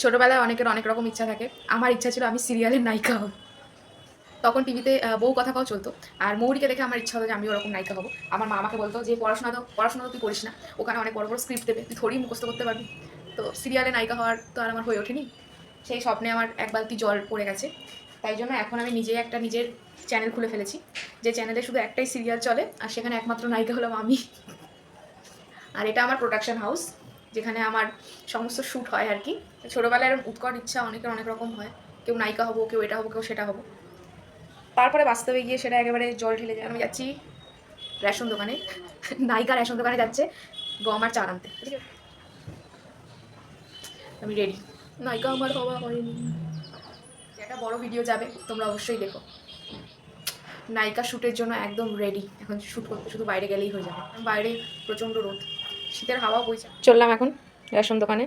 ছোটোবেলায় অনেকের অনেক রকম ইচ্ছা থাকে। আমার ইচ্ছা ছিল আমি সিরিয়ালের নায়িকা হব। তখন টিভিতে বউ কথা কাও চলতো। আর মৌরিকে দেখে আমার ইচ্ছা হতো যে আমি ওরকম নায়িকা হব। আমার মা আমাকে বলতো যে, পড়াশোনা তো পড়াশোনা তো তুই করিস না। ওখানে অনেক বড় বড় স্ক্রিপ্ট দেবে। তুই থোড়ি মুখস্থ করতে পারবি। তো সিরিয়ালে নায়িকা হওয়ার তো আর আমার হয়ে ওঠেনি। সেই স্বপ্নে আমার এক বালতি জল পড়ে গেছে। তাই জন্য এখন আমি নিজেই একটা নিজের চ্যানেল খুলে ফেলেছি। যে চ্যানেলে শুধু একটাই সিরিয়াল চলে, আর সেখানে একমাত্র নায়িকা হলাম আমি। আর এটা আমার প্রোডাকশন হাউস যেখানে আমার সমস্ত শ্যুট হয় আর কি। ছোটোবেলায় এরকম উৎকট ইচ্ছা অনেকের অনেক রকম হয়। কেউ নায়িকা হব কেউ এটা হব কেউ সেটা হব। তারপরে বাস্তবে গিয়ে সেটা একেবারে জল ঢেলে যায় আমি যাচ্ছি রেশন দোকানে। নায়িকা রেশন দোকানে যাচ্ছে গম আর চাল আনতে ঠিক আছে? আমি রেডি নায়িকা আমার হওয়া হয়নি। একটা বড় ভিডিও যাবে তোমরা অবশ্যই দেখো। নায়িকা শ্যুটের জন্য একদম রেডি এখন শ্যুট করতে শুধু বাইরে গেলেই হয়ে যাবে। বাইরে প্রচণ্ড রোদ। শীতের হাওয়া বইছে। চললাম এখন রেশন দোকানে।